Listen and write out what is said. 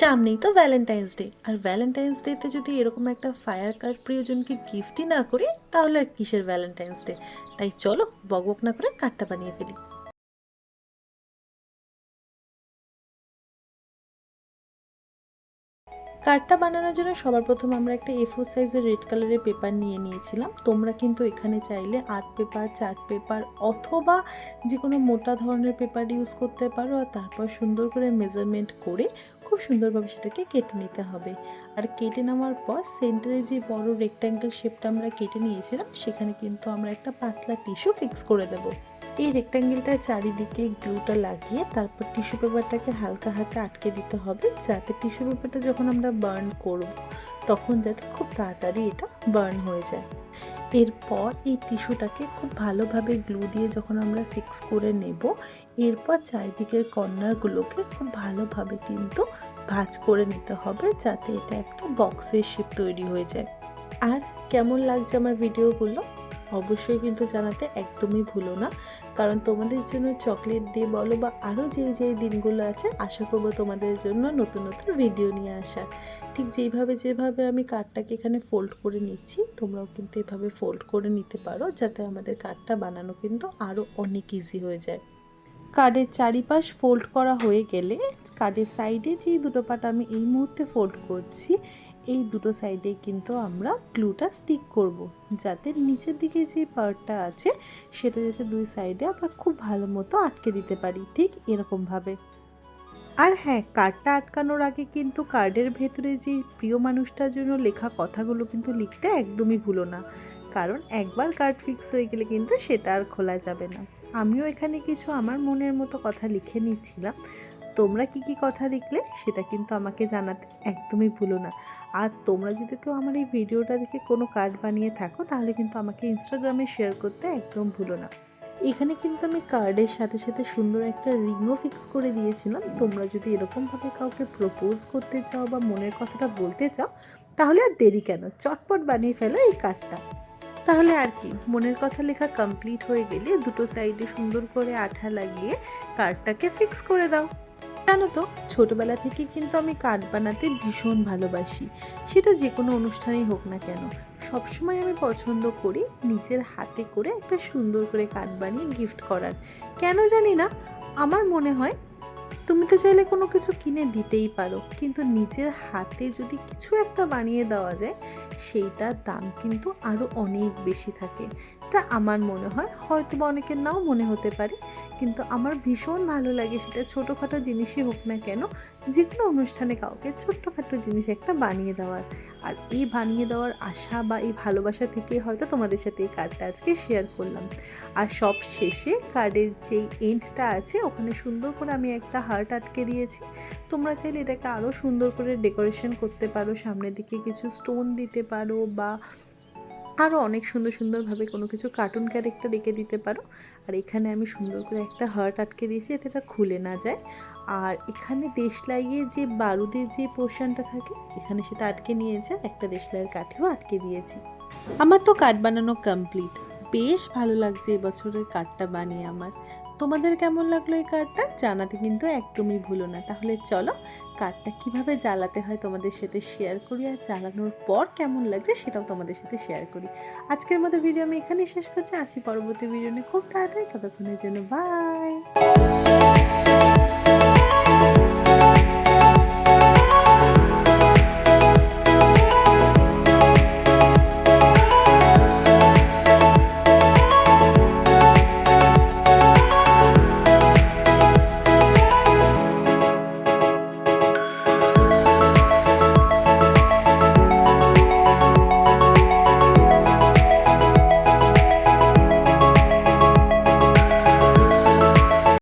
সামনেই তো Valentine's day আর Valentine's ডেতে যদি এরকম একটা ফায়ার কার্ড প্রিয়জনকে গিফটই না করি, তাহলে আর কিসের ভ্যালেন্টাইন্স ডে তাই চলো, বকবক না করে কার্ডটা বানিয়ে ফেলি। কার্ডটা বানানোর জন্য সবার প্রথম আমরা একটা এ ফোর সাইজের রেড কালারের পেপার নিয়ে নিয়েছিলাম। তোমরা কিন্তু এখানে চাইলে আর্ট পেপার চার্ট পেপার অথবা যে কোনো মোটা ধরনের পেপার ইউজ করতে পারো। আর তারপর সুন্দর করে মেজারমেন্ট করে খুব সুন্দরভাবে সেটাকে কেটে নিতে হবে। আর কেটে নেওয়ার পর সেন্টারে যে বড় রেক্ট্যাঙ্গেল শেপটা আমরা কেটে নিয়েছিলাম, সেখানে কিন্তু আমরা একটা পাতলা টিস্যু ফিক্স করে দেবো। এই রেক্ট্যাঙ্গেলটার চারিদিকে গ্লুটা লাগিয়ে তারপর টিস্যু পেপারটাকে হালকা হাতে আটকে দিতে হবে, যাতে টিস্যু পেপারটা যখন আমরা বার্ন করব, তখন যাতে খুব তাড়াতাড়ি এটা বার্ন হয়ে যায়। এরপর এই টিস্যুটাকে খুব ভালোভাবে গ্লু দিয়ে যখন আমরা ফিক্স করে নেব, এরপর চারিদিকের কর্নারগুলোকে খুব ভালোভাবে কিন্তু ভাঁজ করে নিতে হবে যাতে এটা একটা বক্সের শেপ তৈরি হয়ে যায়। আর কেমন লাগছে আমার ভিডিওগুলো অবশ্যই কিন্তু জানাতে একদমই ভুলো না। কারণ তোমাদের জন্য চকলেট দিয়ে বলো বা আরও যে যে দিনগুলো আছে, আশা করব তোমাদের জন্য নতুন নতুন ভিডিও নিয়ে আসার। ঠিক যেইভাবে যেভাবে আমি কার্ডটাকে এখানে ফোল্ড করে নিচ্ছি, তোমরাও কিন্তু এভাবে ফোল্ড করে নিতে পারো, যাতে আমাদের কার্ডটা বানানো কিন্তু আরও অনেক ইজি হয়ে যায়। কার্ডের চারিপাশ ফোল্ড করা হয়ে গেলে কার্ডের সাইডে যে দুটো পাট আমি এই মুহূর্তে ফোল্ড করছি এই দুটো সাইডে কিন্তু আমরা গ্লুটা স্টিক করব। যাতে নিচের দিকে যে পার্টটা আছে, সেটা যাতে দুই সাইডে আমরা খুব ভালো মতো আটকে দিতে পারি, ঠিক এরকমভাবে আর হ্যাঁ কার্ডটা আটকানোর আগে কিন্তু কার্ডের ভেতরে যে প্রিয় মানুষটার জন্য লেখা কথাগুলো কিন্তু লিখতে একদমই ভুলো না। কারণ একবার কার্ড ফিক্স হয়ে গেলে কিন্তু সেটা আর খোলা যাবে না। আমিও এখানে কিছু আমার মনের মতো কথা লিখে নিচ্ছিলাম। তোমরা কি কি কথা লিখলে সেটা কিন্তু আমাকে জানাতে একদমই ভুলো না। আর তোমরা যদি কেউ আমার এই ভিডিওটা দেখে কোনো কার্ড বানিয়ে থাকো, তাহলে কিন্তু আমাকে ইনস্টাগ্রামে শেয়ার করতে একদম ভুলো না। এখানে কিন্তু আমি কার্ডের সাথে সাথে সুন্দর একটা রিংও ফিক্স করে দিয়েছিলাম। তোমরা যদি এরকমভাবে কাউকে প্রপোজ করতে চাও বা মনের কথাটা বলতে চাও, তাহলে আর দেরি কেন? চটপট বানিয়ে ফেলো এই কার্ডটা। তাহলে আর কি, মনের কথা লেখা কমপ্লিট হয়ে গেলে দুটো সাইডে সুন্দর করে আঠা লাগিয়ে কার্ডটাকে ফিক্স করে দাও। জানো তো, ছোটবেলা থেকে কিন্তু আমি কার্ড বানাতে ভীষণ ভালোবাসি। সেটা যে কোনো অনুষ্ঠানেই হোক না কেন। সবসময় আমি পছন্দ করি নিজের হাতে করে একটা সুন্দর করে কার্ড বানিয়ে গিফট করার। কেন জানি না, আমার মনে হয় তুমি তো চাইলে কোনো কিছু কিনে দিতেই পারো, কিন্তু নিজের হাতে যদি কিছু একটা বানিয়ে দেওয়া যায়, সেইটার দাম কিন্তু আরও অনেক বেশি থাকে। এটা আমার মনে হয় হয়তো বা অনেকের নাও মনে হতে পারে। কিন্তু আমার ভীষণ ভালো লাগে সেটা ছোটোখাটো জিনিসই হোক না কেন যে কোনো অনুষ্ঠানে কাউকে ছোট্টখাটো জিনিস একটা বানিয়ে দেওয়ার। আর এই বানিয়ে দেওয়ার আশা বা এই ভালোবাসা থেকে হয়তো তোমাদের সাথে এই কার্ডটা আজকে শেয়ার করলাম। আর সব শেষে কার্ডের যেই এন্ডটা আছে, ওখানে সুন্দর করে আমি একটা হার্ট আটকে দিয়েছি। তোমরা চাইলে এটাকে আরও সুন্দর করে ডেকোরেশন করতে পারো, সামনের দিকে কিছু স্টোন দিতে পারো বা আরও অনেক সুন্দর সুন্দরভাবে কোনো কিছু কার্টুন ক্যারেক্টার রেখে দিতে পারো। আর এখানে আমি সুন্দর করে একটা হার্ট আটকে দিয়েছি যাতে এটা খুলে না যায়। আর এখানে দেশলাইয়ে যে বারুদের যে পোর্শনটা থাকে, এখানে সেটা আটকে নিয়েছে। একটা দেশলাইয়ের কাঠেও আটকে দিয়েছি। আমার তো কাঠ বানানো কমপ্লিট বেশ ভালো লাগছে এবছরের কাঠটা বানিয়ে আমার। তোমাদের কেমন লাগল এই কার্ডটা? জানাতে কিন্তু একদমই ভুলো না। তাহলে চলো কার্ডটা কীভাবে জ্বালাতে হয় তোমাদের সাথে শেয়ার করি আর জ্বালানোর পর কেমন লাগছে সেটাও তোমাদের সাথে শেয়ার করি। আজকের মতো ভিডিও আমি এখানেই শেষ করছি। আসি পরবর্তী ভিডিও নিয়ে খুব তাড়াতাড়ি ততক্ষণের জন্য বাই